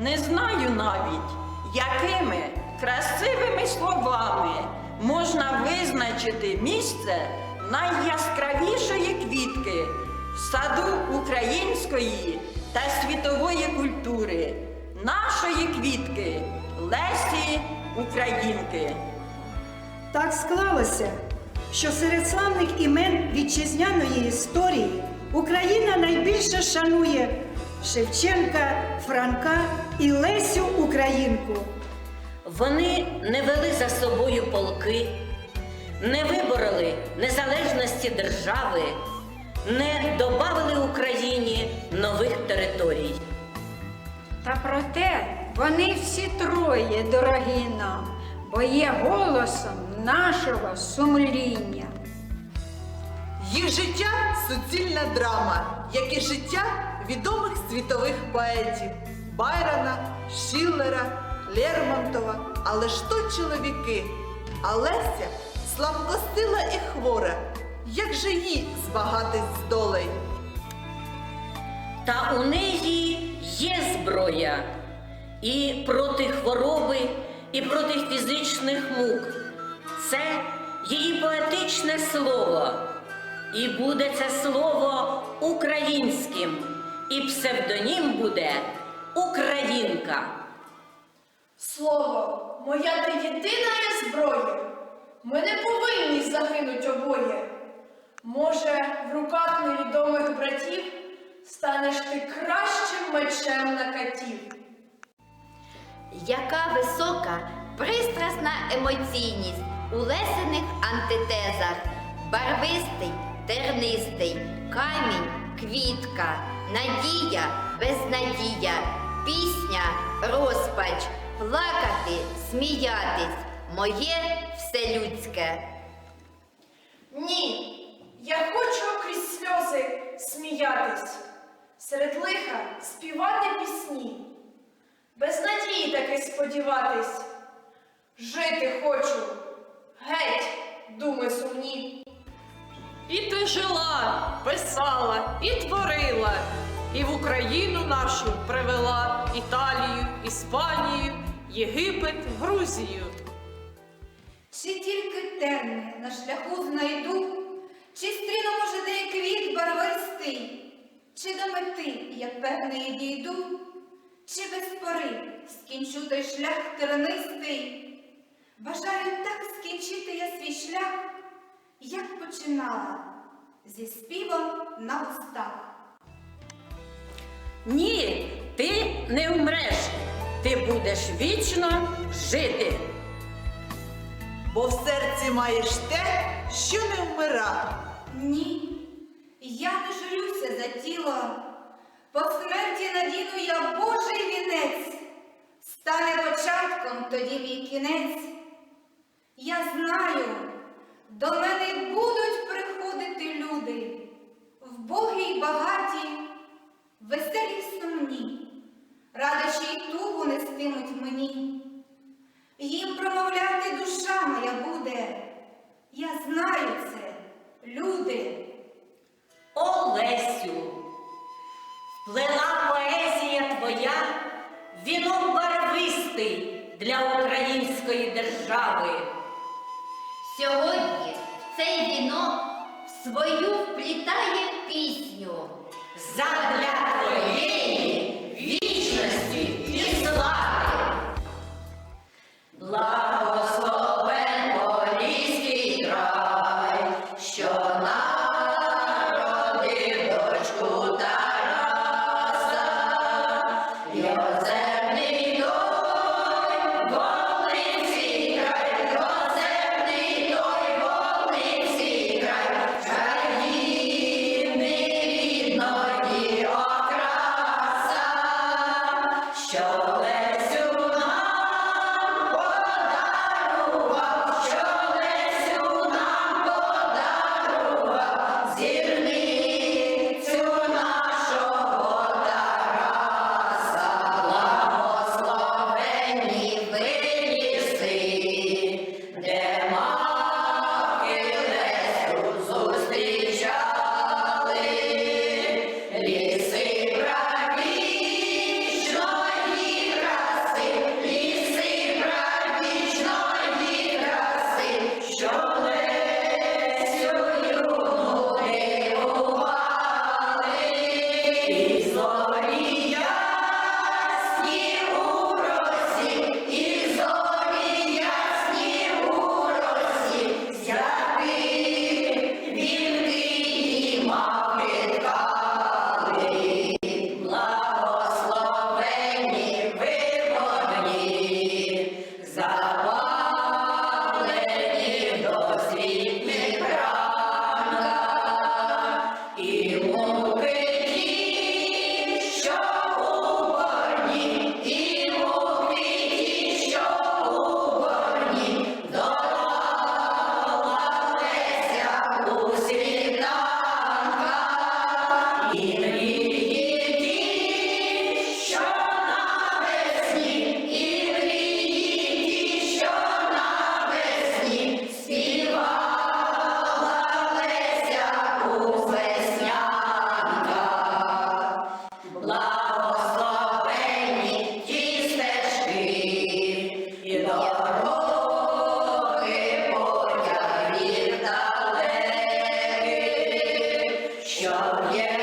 Не знаю навіть, якими красивими словами можна визначити місце найяскравішої квітки в саду української та світової культури, нашої квітки Лесі Українки. Так склалося, що серед славних імен вітчизняної історії Україна найбільше шанує Шевченка, Франка і Лесю Українку. Вони не вели за собою полки, не вибороли незалежності держави, не добавили Україні нових територій. Та проте вони всі троє дорогі нам, бо є голосом нашого сумління. Їх життя суцільна драма, як і життя відомих світових поетів Байрона, Шиллера, Лермонтова. Але ж то чоловіки, а Леся слабкостила і хвора. Як же їй збагатись з долею? Та у неї є зброя і проти хвороби, і проти фізичних мук. Це її поетичне слово. І буде це слово українським, і псевдонім буде Українка. Слово, моя ти єдина є зброя. Ми не повинні загинуть обоє. Може, в руках невідомих братів станеш ти кращим мечем на катів. Яка висока, пристрасна емоційність у лесених антитезах, барвистий, тернистий, камінь, квітка, надія, безнадія, пісня, розпач, плакати, сміятись, моє вселюдське. Ні, я хочу крізь сльози сміятись, серед лиха співати пісні, без надії таки сподіватись. Жити хочу, геть, думи сумні. І ти жила, писала, і творила, і в Україну нашу привела Італію, Іспанію, Єгипет, Грузію. Чи тільки терни на шляху знайду, чи стріну, може, де квіт барвистий, чи до мети, як певний дійду, чи без пори скінчу той шлях тернистий. Бажаю так скінчити я свій шлях, як починала, зі співом на устах. Ні, ти не вмреш, ти будеш вічно жити. Бо в серці маєш те, що не вмира. Ні, я не жалюся за тіло. По смерті надіну я Божий вінець, стане початком тоді мій кінець. Я знаю, до мене будуть приходити люди, вбогі й багаті, веселі й сумні, радощі й тугу нестимуть мені. Їм промовляти душа моя буде. Я знаю це, люди. Олесю, вплела поезія твоя віном барвистий для української держави. Сьогодні цей вінок в свою вплітає пісню. Задля твоєї Yeah.